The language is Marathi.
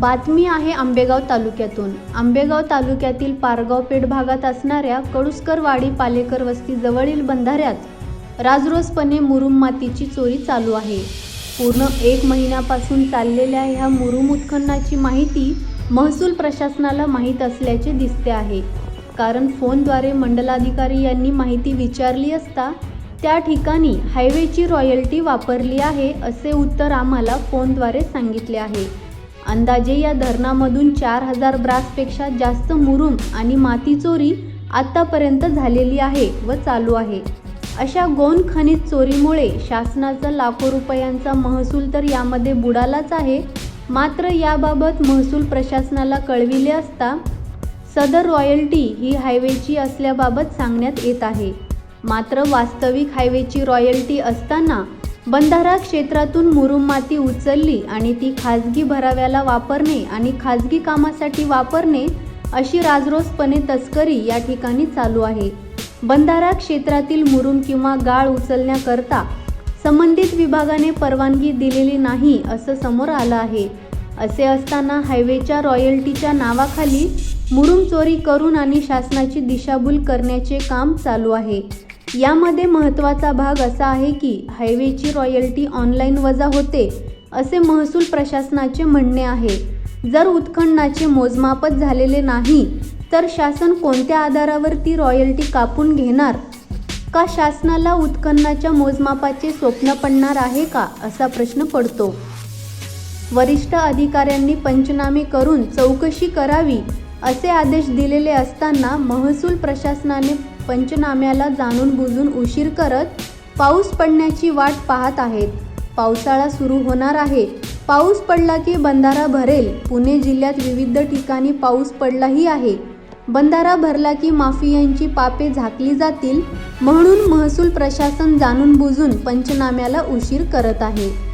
बातमी आहे आंबेगाव तालुक्यातून. आंबेगाव तालुक्यातील पारगाव पेठ भागात असणाऱ्या कडुसकरवाडी पालेकर वस्ती जवळील बंधाऱ्यात राजरोसपणे मुरुम मातीची चोरी चालू आहे. पूर्ण एक महिन्यापासून चाललेल्या ह्या मुरुम उत्खननाची माहिती महसूल प्रशासनाला माहीत असल्याचे दिसते आहे. कारण फोनद्वारे मंडलाधिकारी यांनी माहिती विचारली असता त्या ठिकाणी हायवेची रॉयल्टी वापरली आहे असे उत्तर आम्हाला फोनद्वारे सांगितले आहे. अंदाजे या धरणामधून चार हजार ब्रासपेक्षा जास्त मुरुम आणि माती चोरी आत्तापर्यंत झालेली आहे व चालू आहे. अशा गोन खनिज चोरीमुळे शासनाचा लाखो रुपयांचा महसूल तर यामध्ये बुडालाच आहे. मात्र याबाबत महसूल प्रशासनाला कळविले असता सदर रॉयल्टी ही हायवेची असल्याबाबत सांगण्यात येत आहे. मात्र वास्तविक हायवेची रॉयल्टी असताना बंधारा क्षेत्रातून मुरुम माती उचलली आणि ती खाजगी भराव्याला वापरणे आणि खाजगी कामासाठी वापरणे अशी राजरोसपणे तस्करी या ठिकाणी चालू आहे. बंधारा क्षेत्रातील मुरुम किंवा गाळ उचलण्याकरता संबंधित विभागाने परवानगी दिलेली नाही असं समोर आलं आहे. असे असताना हायवेच्या रॉयल्टीच्या नावाखाली मुरुम चोरी करून आणि शासनाची दिशाभूल करण्याचे काम चालू आहे. यामध्ये महत्त्वाचा भाग असा आहे की हायवेची रॉयल्टी ऑनलाईन वजा होते असे महसूल प्रशासनाचे म्हणणे आहे. जर उत्खननाचे मोजमापच झालेले नाही तर शासन कोणत्या आधारावर ती रॉयल्टी कापून घेणार? का शासनाला उत्खननाच्या मोजमापाचे स्वप्न पडणार आहे का असा प्रश्न पडतो. वरिष्ठ अधिकाऱ्यांनी पंचनामे करून चौकशी करावी असे आदेश दिलेले असताना महसूल प्रशासनाने पंचनाम्याला जाणून बुजून उशीर करत पाऊस पडण्याची वाट पाहत आहेत. पावसाळा सुरू होणार आहे. पाऊस पडला की बंधारा भरेल. पुणे जिल्ह्यात विविध ठिकाणी पाऊस पडलाही आहे. बंधारा भरला की माफियांची पापे झाकली जातील म्हणून महसूल प्रशासन जाणून बुजून पंचनाम्याला उशीर करत आहे.